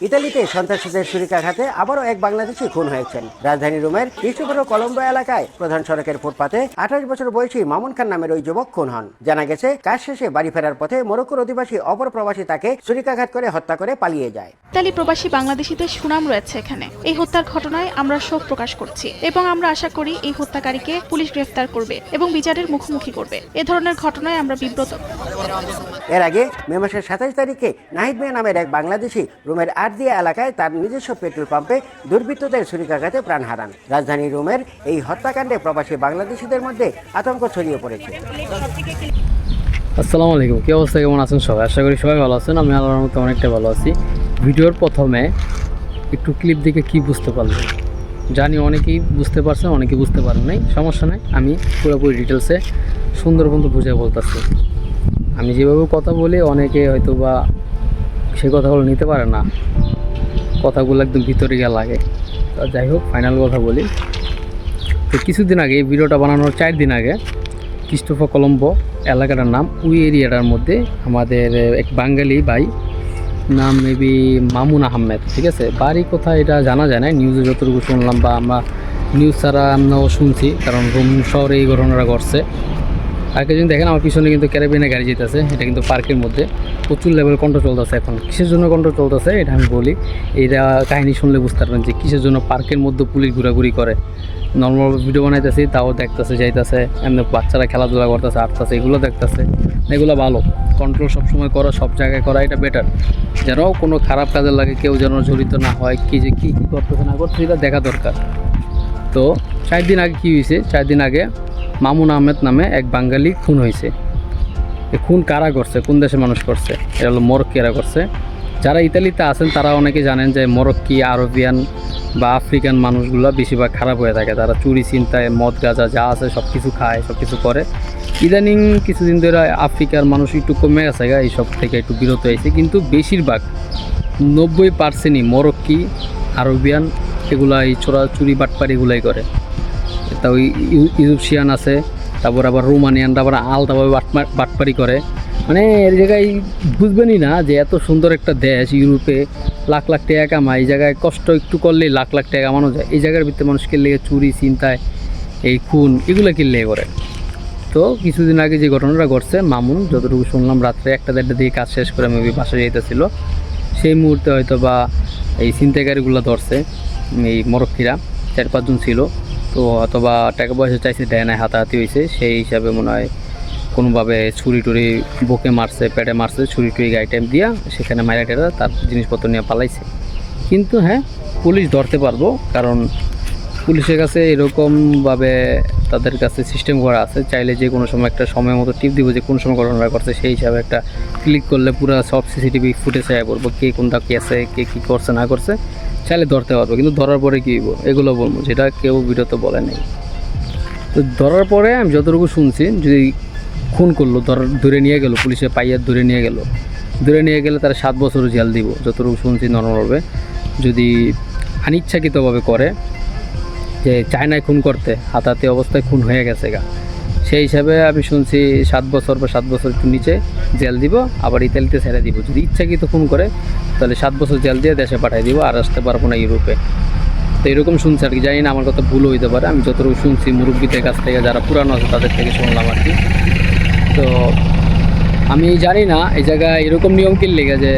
ইতালিতে সন্ত্রাসীদের ছুরিকাঘাতে আবারও এক বাংলাদেশি খুন হয়েছেন। রাজধানী রোমের ক্রিস্টোফারো কলম্বো এলাকায় প্রধান সড়কের ফুটপাতে আঠাশ বছর বয়সী মামুন খান নামের ওই যুবক খুন হন। জানা গেছে কাজ শেষে বাড়ি ফেরার পথে মরক্কোর অধিবাসী অপর প্রবাসী তাকে ছুরিকাঘাত করে হত্যা করে পালিয়ে যায়। ইতালি প্রবাসী বাংলাদেশিদের সুনাম রয়েছে এখানে। এই হত্যার ঘটনায় আমরা শোক প্রকাশ করছি এবং আমরা আশা করি এই হত্যাকারীকে পুলিশ গ্রেফতার করবে এবং বিচারের মুখোমুখি করবে। এ ধরনের ঘটনায় আমরা বিব্রত। এর আগে মে মাসের সাতাশ তারিখে নাহিদ মিয়া নামের এক বাংলাদেশি রোমের আটদিয়া এলাকায় তার নিজস্ব পেট্রোল পাম্পে দুর্বৃত্তদের ছুরিকাঘাতে প্রাণ হারান। রাজধানী রোমের এই হত্যাকাণ্ডে প্রবাসী বাংলাদেশিদের মধ্যে আতঙ্ক ছড়িয়ে পড়েছে। আসসালামু আলাইকুম, কী অবস্থা, কেমন আছেন সবাই? আশা করি সবাই ভালো আছেন, আমি আল্লাহর মতো অনেকটা ভালো আছি। ভিডিওর প্রথমে একটু ক্লিপ দেখে কি বুঝতে পারলেন? জানি অনেকেই বুঝতে পারছেন, অনেকেই বুঝতে পারেন নাই, সমস্যা নেই, আমি পুরোপুরি ডিটেলসে সুন্দর বন্ধু বুঝে বলতেছি। আমি যেভাবে কথা বলি, অনেকে হয়তো বা সে কথাগুলো নিতে পারে না। কথাগুলো একদম ভিতরে গিয়ে লাগে। তা যাই হোক ফাইনাল কথা বলি। তো কিছুদিন আগে এই ভিডিওটা বানানোর চার দিন আগে ক্রিস্টোফার কলম্বো এলাকাটার নাম, ওই এরিয়াটার মধ্যে আমাদের এক বাঙালি ভাই নাম মেবি মামুন আহমেদ, ঠিক আছে? বাড়ি কোথায় এটা জানা যায় না নিউজে যতটুকু শুনলাম বা আমরা নিউজ ছাড়া আমরাও শুনছি, কারণ রোম শহরে এই ঘটনাটা ঘটছে। আর যদি দেখেন, আমার পিছনে কিন্তু ক্যারাবিনে গাড়ি যেতেছে। এটা কিন্তু পার্কের মধ্যে। প্রচুর লেভেল কন্ট্রোল চলতেছে এখন। কিসের জন্য কন্ট্রোল চলতেছে? এটা আমি বলি। এইটা কাহিনী শুনলে বুঝতে পারবেন যে কিসের জন্য পার্কের মধ্যে পুলিশ ঘোরাঘুরি করে। নর্মাল ভিডিও বানাইতেছি, তাও দেখতেছে, যাইতেছে। এমনি বাচ্চারা খেলাধুলা করতেছে আটতেছে এগুলো দেখতেছে। এগুলো ভালো। কন্ট্রোল সবসময় করা, সব জায়গায় করা, এটা বেটার যেন কোনো খারাপ কাজে লাগে কেউ যেন জড়িত না হয়, কি যে কী কী করতেছে না করতেছে, এটা দেখা দরকার। তো চার দিন আগে কী হয়েছে? চার দিন আগে মামুন আহমেদ নামে এক বাঙালি খুন হয়েছে। এ খুন কারা করছে? কোন দেশের মানুষ করছে? এটা হলো মরক্কিয়ারা করছে। যারা ইতালিতে আছেন, তারা অনেকে জানেন যে মরক্কি, আরবিয়ান বা আফ্রিকান মানুষগুলো বেশিরভাগ খারাপ হয়ে থাকে। তারা চুরি চিন্তায় মদ, গাঁজা যা আছে সব কিছু খায় সব কিছু করে। ইদানিং কিছুদিন ধরে আফ্রিকার মানুষ একটু কমে গেছে গা, এইসব থেকে একটু বিরত হয়েছে। কিন্তু বেশিরভাগ নব্বই পার্সেন্টই মরক্কি, আরবিয়ান এগুলা এই চোরা চুরি বাটপারি এগুলাই করে। তা ওই ইউ- ইউরোপিয়ান আছে, তারপর আবার রোমানিয়ানরা আবার আলতাভাবে বাটমা- বাটপারি করে। মানে এর জায়গায় বুঝবেনই না যে এত সুন্দর একটা দেশ ইউরোপে, লাখ লাখ টাকা কামায়। এই জায়গায় কষ্ট একটু করলেই লাখ লাখ টাকা কামানো যায়। এই জায়গার ভিতরে মানুষকে লেগে চুরি চিন্তায় এই খুন, এগুলো কিনলে করে তো কিছুদিন আগে যে ঘটনাটা ঘটছে, মামুন, যতটুকু শুনলাম রাত্রে একটা দেড়টা দিকে কাজ শেষ করে মেবি বাসা যাইতেছিল। সেই মুহূর্তে হয়তো বা এই ছিনতাইকারীগুলো ধরছে, এই মরক্কিরা, চার পাঁচজন ছিল। তো অথবা টাকা পয়সা চাইছে, দেয় নাই, হাতাহাতি হয়েছে সেই হিসাবে মনে হয় কোনোভাবে ছুরি টুরি বুকে মারছে, পেটে মারছে, ছুরি টুরি টাইম দিয়া সেখানে মাইরা টেরা তার জিনিসপত্র নিয়ে পালাইছে। কিন্তু হ্যাঁ পুলিশ ধরতে পারব, কারণ পুলিশের কাছে এরকমভাবে তাদের কাছে সিস্টেম করা আছে। চাইলে যে কোনো সময় একটা সময় মতো টিপ দিব যে কোন সময় ঘটনা করছে সেই হিসাবে একটা ক্লিক করলে পুরো সব সিসিটিভি ফুটেজ আয় পড়ব, কে কোনটা কে আছে কে কী করছে, না করছে। চাইলে ধরতে পারব, কিন্তু ধরার পরে কী এগুলো বলব, যেটা কেউ ভিডিওতে বলে নেই। তো ধরার পরে আমি যতটুকু শুনছি, যদি খুন করল, ধর, ধরে নিয়ে গেল পুলিশে পাইয়ার ধরে নিয়ে গেল, ধরে নিয়ে গেলে তারা সাত বছর জেল দিব, যতটুকু শুনছি নর্মালভাবে যদি অনিচ্ছাকৃতভাবে করে, যে চায়নায় খুন করতে হাতাতে অবস্থায় খুন হয়ে গেছে গা। সেই হিসাবে আমি শুনছি সাত বছর বা সাত বছর একটু নিচে জেল দিব, আবার ইতালিতে ছেড়ে দিব। যদি ইচ্ছাকৃত খুন করে তাহলে সাত বছর জেল দিয়ে দেশে পাঠিয়ে দিব আর আসতে পারব না ইউরোপে। তো এরকম শুনছি আর কি, জানি না, আমার কথা ভুল হইতে পারে। আমি যতটুকু শুনছি, মুরব্বীদের কাছ থেকে, যারা পুরানো আছে, তাদের থেকে শুনলাম আর কি। তো আমি জানি না, এই জায়গায় এরকম নিয়ম কি লেগে যে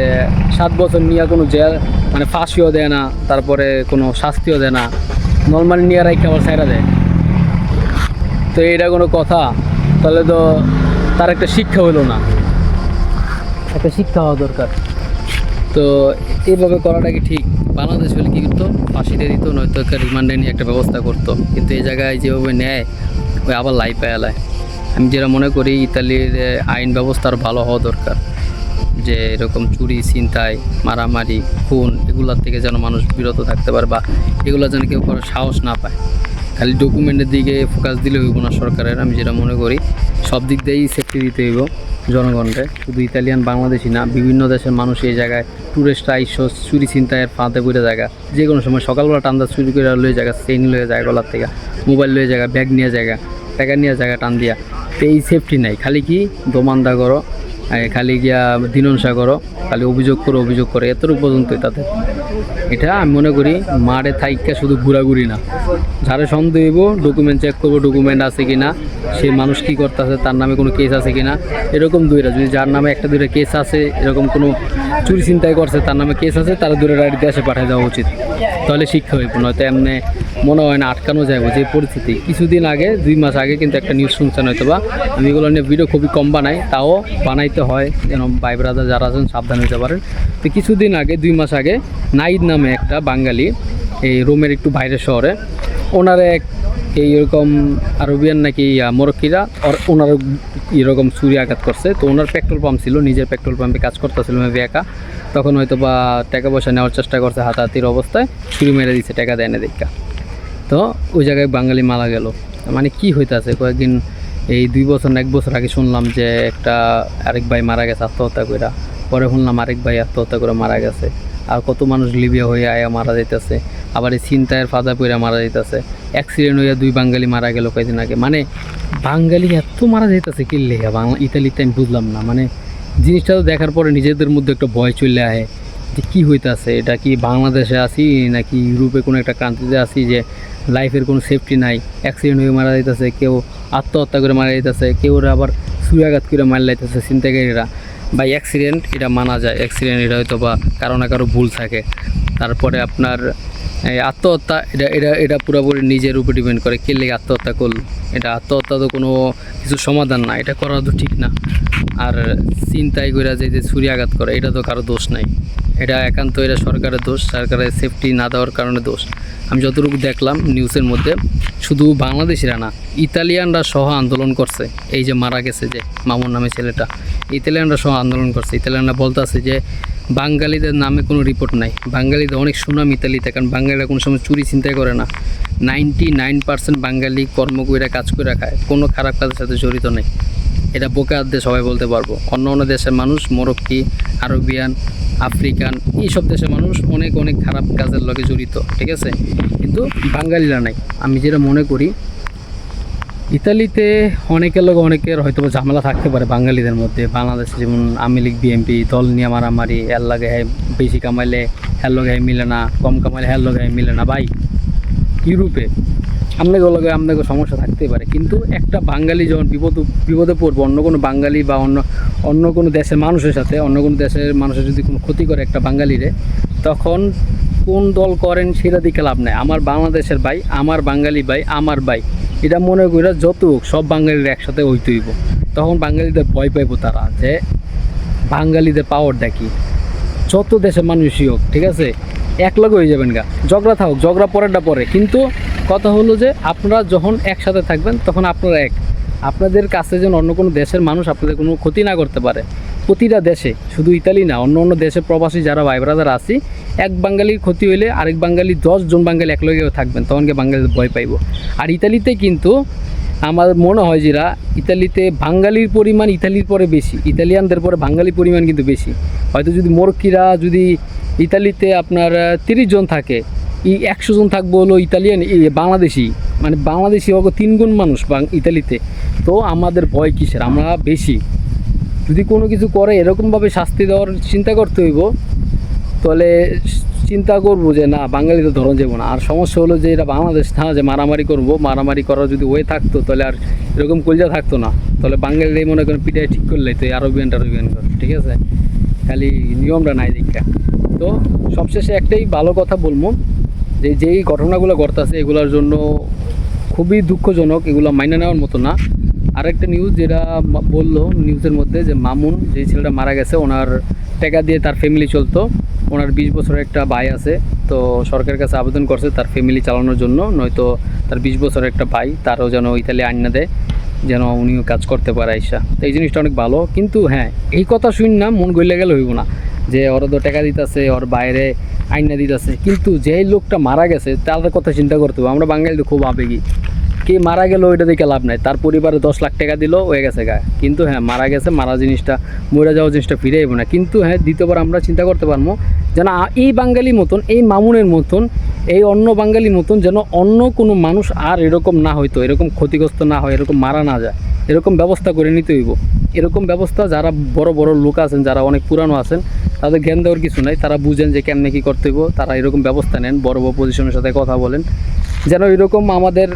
সাত বছর নিয়ে কোনো জেল মানে ফাঁসিও দেয় না, তারপরে কোনো শাস্তিও দেয় না, নর্মালি নিয়ে রাখতে আবার সাইরা দেয়। তো এটা কোনো কথা, তাহলে তো তার একটা শিক্ষা হলো না। একটা শিক্ষা হওয়া দরকার। তো এইভাবে করাটা কি ঠিক? বাংলাদেশ হলে কী করতো? ফাঁসি দিয়ে দিত, নয়তো রিমান্ডে নিয়ে একটা ব্যবস্থা করতো। কিন্তু এই জায়গায় যেভাবে নেয়, ওই আবার লাই পেয়ালায় আমি যেটা মনে করি, ইতালির আইন ব্যবস্থা আরও ভালো হওয়া দরকার। যে এরকম চুরি, ছিনতাই, মারামারি, খুন, এগুলোর থেকে যেন মানুষ বিরত থাকতে পারে বা এগুলো যেন কেউ করার সাহস না পায়। খালি ডকুমেন্টের দিকে ফোকাস দিলে হইব না সরকারের, আমি যেটা মনে করি। সব দিক দিয়েই সেফটি দিতে হইব। জনগণকে। শুধু ইতালিয়ান বাংলাদেশি না, বিভিন্ন দেশের মানুষ এই জায়গায় ট্যুরিস্ট আইসো চুরি ছিনতাইয়ের ফাঁদে পড়ে জায়গা। যে কোনো সময় সকালবেলা টান্দা চুরি করে লয়ে জায়গা চেন লয়ে যায় গলার থেকে। মোবাইল লয়ে জায়গা, ব্যাগ নিয়ে জায়গা, টাকা নিয়ে জায়গা টান দিয়া। তো এই সেফটি নাই। খালি কি? দোমান্দা করো। খালি গিয়া দিননসা করো খালি অভিযোগ করো অভিযোগ করে, এতটুকু পর্যন্তই তাদের এটা আমি মনে করি মাঠে থাইকা শুধু ঘোরাঘুরি না। যারা সন্দেহ হইব ডকুমেন্ট চেক করব ডকুমেন্ট আছে কি না সে মানুষ কী করতেছে, তার নামে কোনো কেস আছে কি না এরকম দুইটা। যদি যার নামে একটা দুইটা কেস আছে, এরকম কোনো চুরি চিন্তাই করছে, তার নামে কেস আছে, তারা দূরে গাড়িতে এসে পাঠিয়ে দেওয়া উচিত। তাহলে শিক্ষা হইব, নয়তো এমনি মনে হয় না আটকানো যায় যে পরিস্থিতি। কিছুদিন আগে, দুই মাস আগে কিন্তু একটা নিউজ শুনছেন হয়তো বা, আমি এগুলো নিয়ে ভিডিও খুবই কম বানাই, তাও বানাইতে হয়, যেন ভাই ব্রাদার যারা আছেন সাবধান হইতে পারেন। তো কিছুদিন আগে, দুই মাস আগে, নাইদ নামে একটা বাঙালি, এই রোমের একটু বাইরের শহরে, ওনারে এক এই এরকম আরবিয়ান নাকি মরক্কিরা? ওনার এরকম ছুরি আঘাত করছে। তো ওনার পেট্রোল পাম্প ছিল, নিজের পেট্রোল পাম্পে কাজ করতেছিল মেবি একা। তখন হয়তো বা টাকা পয়সা নেওয়ার চেষ্টা করছে হাতাহাতির অবস্থায় ছুরি মেরে দিচ্ছে টাকা দেয় না দেখা। তো ওই জায়গায় বাঙালি মারা গেল। মানে কি হইতাছে? কয়েকদিন, এই দুই বছর এক বছর আগে শুনলাম যে একটা আরেক ভাই মারা গেছে, আত্মহত্যা করে পরে শুনলাম আরেক ভাই আত্মহত্যা করে মারা গেছে। আর কত মানুষ লিবিয়া হয়ে আয়া মারা যাইতেছে। আবার এই ছিনতাইয়ের ফাঁদা পইরা মারা যাইতেছে। অ্যাক্সিডেন্ট হইয়া দুই বাঙালি মারা গেল কয়েকদিন আগে। মানে বাঙালি এত মারা যাইতেছে কি লেখা বাংলা ইতালিতে আমি বুঝলাম না। মানে জিনিসটা তো দেখার পরে নিজেদের মধ্যে একটা ভয় চলে আহে যে কী হইতাছে? এটা কি বাংলাদেশে আছি নাকি ইউরোপে কোনো একটা কান্ট্রিতে আসি যে লাইফের কোনো সেফটি নাই? অ্যাক্সিডেন্ট হয়ে মারা যাইতেছে, কেউ আত্মহত্যা করে মারা যাইতেছে, কেউ আবার সুয়াঘাত করে মারা যাইতেছে ছিনতাইকারীরা। বা অ্যাক্সিডেন্ট এটা মানা যায়। অ্যাক্সিডেন্ট এটা হয়তো বা কারও না কারও ভুল থাকে। তারপরে আপনার আত্মহত্যা, এটা এটা এটা পুরোপুরি নিজের উপর ডিপেন্ড করে। কে লেগে আত্মহত্যা করল? এটা আত্মহত্যা তো কোনো কিছু সমাধান না। এটা করা তো ঠিক না। আর চিন্তায় করে যে ছুরি আঘাত করে, এটা তো কারও দোষ নাই। এটা একান্ত, এটা সরকারের দোষ, সরকারের সেফটি না দেওয়ার কারণে দোষ। আমি যতটুকু দেখলাম নিউজের মধ্যে, শুধু বাংলাদেশিরা না, ইতালিয়ানরা সহ আন্দোলন করছে। এই যে মারা গেছে যে মামুন নামে ছেলেটা, ইতালিয়ানরা সহ আন্দোলন করছে। ইতালিয়ানরা বলতেছে যে বাঙালিদের নামে কোনো রিপোর্ট নাই। বাঙালিদের অনেক সুনাম ইতালিতে, কারণ বাঙালিরা কোনো সময় চুরি চিন্তাই করে না। নাইনটি নাইন পার্সেন্ট বাঙালি কর্ম করে কাজ করে খায়। কোনো খারাপ কাজের সাথে জড়িত নেই। এটা বোকা দিয়ে সবাই বলতে পারব। অন্য অন্য দেশের মানুষ, মরক্কি, আরবিয়ান, আফ্রিকান, এইসব দেশের মানুষ অনেক অনেক খারাপ কাজের লগে জড়িত, ঠিক আছে? কিন্তু বাঙালিরা নাই। আমি যেটা মনে করি, ইতালিতে অনেকের লোক অনেকের হয়তো ঝামেলা থাকতে পারে বাঙালিদের মধ্যে। বাংলাদেশে যেমন আওয়ামী লীগ, বিএনপি, দল নিয়ে মারামারি, এর লাগে হ্যাঁ বেশি কামাইলে হ্যার লগে হ্যাঁ মিলে না, কম কামাইলে হ্যার লগে হ্যাঁ মিলে না। ভাই, ইউরোপে আপনাদের লগে আপনাদের সমস্যা থাকতেই পারে। কিন্তু একটা বাঙালি যখন বিপদ বিপদে পড়বে অন্য কোনো বাঙালি বা অন্য অন্য কোনো দেশের মানুষের সাথে অন্য কোনো দেশের মানুষের যদি কোনো ক্ষতি করে একটা বাঙালিরে তখন কোন দল করেন সেটা দিকে লাভ নাই। আমার বাংলাদেশের ভাই আমার বাঙালি ভাই আমার ভাই এটা মনে করি যত হোক, সব বাঙালির একসাথে হইতে হইব। তখন বাঙালিদের ভয় পাইব তারা যে বাঙালিদের পাওয়ার দেখি যত দেশের মানুষই হোক ঠিক আছে? এক লগে হয়ে যাবেন গা। ঝগড়া থাকুক ঝগড়া পরেরটা পরে। কিন্তু কথা হলো যে আপনারা যখন একসাথে থাকবেন, তখন আপনারা এক। আপনাদের কাছে যেন অন্য কোনো দেশের মানুষ আপনাদের কোনো ক্ষতি না করতে পারে। প্রতিটা দেশে, শুধু ইতালি না, অন্য অন্য দেশে প্রবাসী যারা ভাই ব্রাদার আছি, এক বাঙালির ক্ষতি হইলে আরেক বাঙালি দশজন বাঙালি একলগে থাকবেন তখনকে বাঙালিদের ভয় পাইব। আর ইতালিতে কিন্তু আমার মনে হয় যেরা ইতালিতে বাঙালির পরিমাণ ইতালির পরে বেশি, ইতালিয়ানদের পরে বাঙালি পরিমাণ কিন্তু বেশি। হয়তো যদি মরক্কিরা, যদি ইতালিতে আপনার তিরিশ জন থাকে এই একশো জন থাকব হলো ইতালিয়ান বাংলাদেশি। মানে বাংলাদেশি হোক তিন গুণ মানুষ ইতালিতে। তো আমাদের ভয় কিসের? আমরা বেশি। যদি কোনো কিছু করে, এরকমভাবে শাস্তি দেওয়ার চিন্তা করতে হইব, তাহলে চিন্তা করব যে না বাঙালি তো ধরন যাব না। আর সমস্যা হলো যে এটা বাংলাদেশ না, যে মারামারি করব। মারামারি করার যদি ওয়ে থাকতো, তাহলে আর এরকম কলজা থাকতো না। তাহলে বাঙালিরাই মনে করেন পিঠায় ঠিক করলে, তো আরবিয়ান টারবিয়ান ঠিক আছে? খালি নিয়মটা নাই দীক্ষা তো সবশেষে একটাই ভালো কথা বলব যে, যেই ঘটনাগুলো ঘটতেছে এগুলোর জন্য খুবই দুঃখজনক, এগুলো মাইনে নেওয়ার মতো না। আরেকটা নিউজ যেটা বলল নিউজের মধ্যে যে মামুন যে ছেলেটা মারা গেছে, ওনার টাকা দিয়ে তার ফ্যামিলি চলতো। ওনার বিশ বছরের একটা ভাই আছে, তো সরকারের কাছে আবেদন করছে তার ফ্যামিলি চালানোর জন্য, নয়তো তার বিশ বছরের একটা ভাই, তারও যেন ইতালি আইনা দেয়, যেন উনিও কাজ করতে পারে আইসা। তো এই জিনিসটা অনেক ভালো, কিন্তু হ্যাঁ এই কথা শুন না মন গইলে গেলে হইব না। যে ওরা তো টাকা দিতেছে, ওর বাইরে আইনা দিতেছে। কিন্তু যেই লোকটা মারা গেছে, তাদের কথা চিন্তা করতে হবে। আমরা বাঙালি খুব আবেগী। কে মারা গেল ওইটা দেখে লাভ নাই। তার পরিবারে দশ লাখ টাকা দিল, হয়ে গেছে গায়ে কিন্তু হ্যাঁ মারা গেছে, মারা জিনিসটা, মরে যাওয়া জিনিসটা ফিরে যাব না। কিন্তু হ্যাঁ দ্বিতীয়বার আমরা চিন্তা করতে পারব যেন এই বাঙালি মতন, এই মামুনের মতন, এই অন্য বাঙালি মতন যেন অন্য কোনো মানুষ আর এরকম না হইতো, এরকম ক্ষতিগ্রস্ত না হয়, এরকম মারা না যায়। এরকম ব্যবস্থা করে নিতে হইব। এরকম ব্যবস্থা যারা বড় বড় লোক আছেন, যারা অনেক পুরানো আছেন তাদের জ্ঞান দেওয়ার কিছু নাই, তারা বুঝেন যে কেমনে কী করতে হইব, তারা এরকম ব্যবস্থা নেন, বড় বড় পজিশনের সাথে কথা বলেন। যেন এরকম আমাদের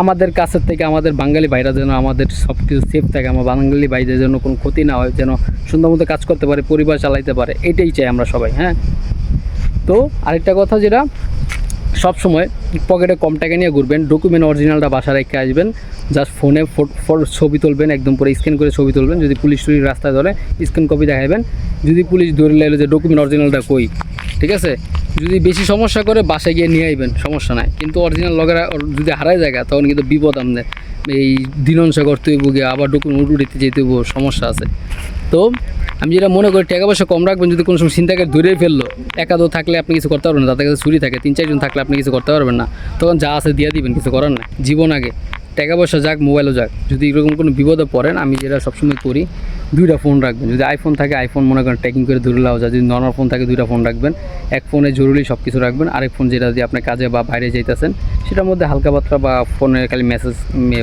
আমাদের কাছের থেকে আমাদের বাঙালি ভাইরা যেন আমাদের সব কিছু সেফ থাকে, আমার বাঙালি ভাইদের যেন কোনো ক্ষতি না হয়, যেন সুন্দর মতো কাজ করতে পারে, পরিবার চালাইতে পারে, এটাই চাই আমরা সবাই হ্যাঁ? তো আরেকটা কথা যেটা সব সময় পকেটে কম টাকা নিয়ে ঘুরবেন ডকুমেন্ট অরিজিনালটা বাসা রেখে আসবেন জাস্ট ফোনে ছবি তুলবেন, একদম পুরো স্ক্যান করে ছবি তুলবেন, যদি পুলিশ টুলিশ রাস্তায় ধরে স্ক্যান কপি দেখাবেন যদি পুলিশ ধরে লাইলো যে ডকুমেন্ট অরিজিনালটা কই, ঠিক আছে? যদি বেশি সমস্যা করে, বাসায় গিয়ে নিয়ে আইবেন, সমস্যা নাই। কিন্তু অরিজিনাল লগেরা যদি হারায় জায়গা, তখন কিন্তু বিপদ আমাদের এই দিনংসা করতে হইব গিয়ে, আবার ডকুমেন্ট উঠিতে যেতে হইব, সমস্যা আছে। তো আমি যেটা মনে করি, টাকা পয়সা কম রাখবেন যদি কোনো সময় চিন্তাকে ধরেই ফেলল। একাদো থাকলে আপনি কিছু করতে পারবেন না, তাদের কাছে চুরি থাকে, তিন চারজন থাকলে আপনি কিছু করতে পারবেন না। তখন যা আছে দিয়ে দিবেন, কিছু করার না জীবন আগে। টাকা পয়সা যাক, মোবাইলও যাক। যদি এরকম কোনো বিপদে পড়েন, আমি যেটা সবসময় করি দুইটা ফোন রাখবেন। যদি আইফোন থাকে আইফোন মনে করেন ট্রেকিং করে ধরে লাও যায় যদি নর্মাল ফোন থাকে, দুইটা ফোন রাখবেন। এক ফোনে জরুরি সব কিছু রাখবেন, আরেক ফোন যেটা যদি আপনি কাজে বা বাইরে যাইতেছেন, সেটার মধ্যে হালকা পাতলা বা ফোনে খালি মেসেজ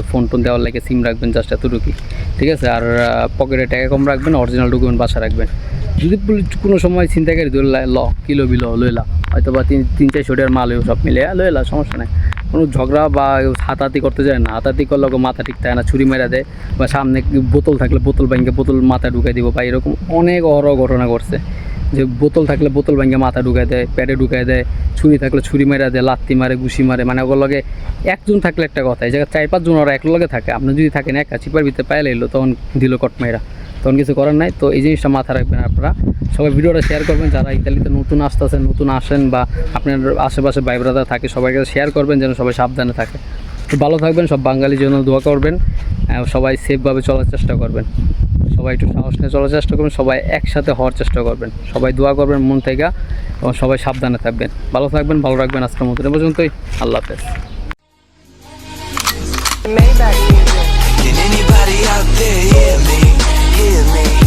ফোন টোন দেওয়ার লাগে সিম রাখবেন জাস্ট এতটুকুই। ঠিক আছে? আর পকেটে টাকা কম রাখবেন অরিজিনাল ডকুমেন্ট বাসা রাখবেন। যদি কোনো সময় চিন্তা করি ধরে ল কিলো বিলো লইলা হয়তো বা তিন তিন চারশো টাকার মাল সব মিলে লইলা, সমস্যা নেই। কোনো ঝগড়া বা হাতাহাতি করতে যায় না। হাতাহাতি করলে ওকে মাথা ঠিক থাকে না, ছুরি মেরা দেয় বা সামনে বোতল থাকলে বোতল ব্যাংকে বোতল মাথা ঢুকাই দিব বা এরকম অনেক অহরহ ঘটনা ঘটছে। যে বোতল থাকলে বোতল ব্যাংকে মাথা ঢুকাই দেয়, প্যাডে ঢুকাই দেয়, ছুরি থাকলে ছুরি মেরা দেয়, লাত্তি মারে, ঘুষি মারে মানে ওগুলো লগে একজন থাকলে একটা কথা। এই জায়গায় চার পাঁচজন ওরা এক লগে থাকে। আপনি যদি থাকেন একা চিপার ভিতরে পায়ে এলো তখন দিল কটমাইরা। তখন কিছু করার নাই। তো এই জিনিসটা মাথা রাখবেন আপনারা। সবাই ভিডিওটা শেয়ার করবেন। যারা ইতালিতে নতুন আসতেছেন, নতুন আসেন বা আপনার আশেপাশে ভাই ব্রাদার থাকে, সবাইকে শেয়ার করবেন যেন সবাই সাবধানে থাকে। তো ভালো থাকবেন, সব বাঙালির জন্য দোয়া করবেন। সবাই সেফভাবে চলার চেষ্টা করবেন। সবাই একটু সাহস নিয়ে চলার চেষ্টা করবেন। সবাই একসাথে হওয়ার চেষ্টা করবেন। সবাই দোয়া করবেন মন থেকে এবং সবাই সাবধানে থাকবেন। ভালো থাকবেন, ভালো রাখবেন আজকের মতো পর্যন্তই। আল্লাহ হাফেজ। Anybody out there hear me? give me.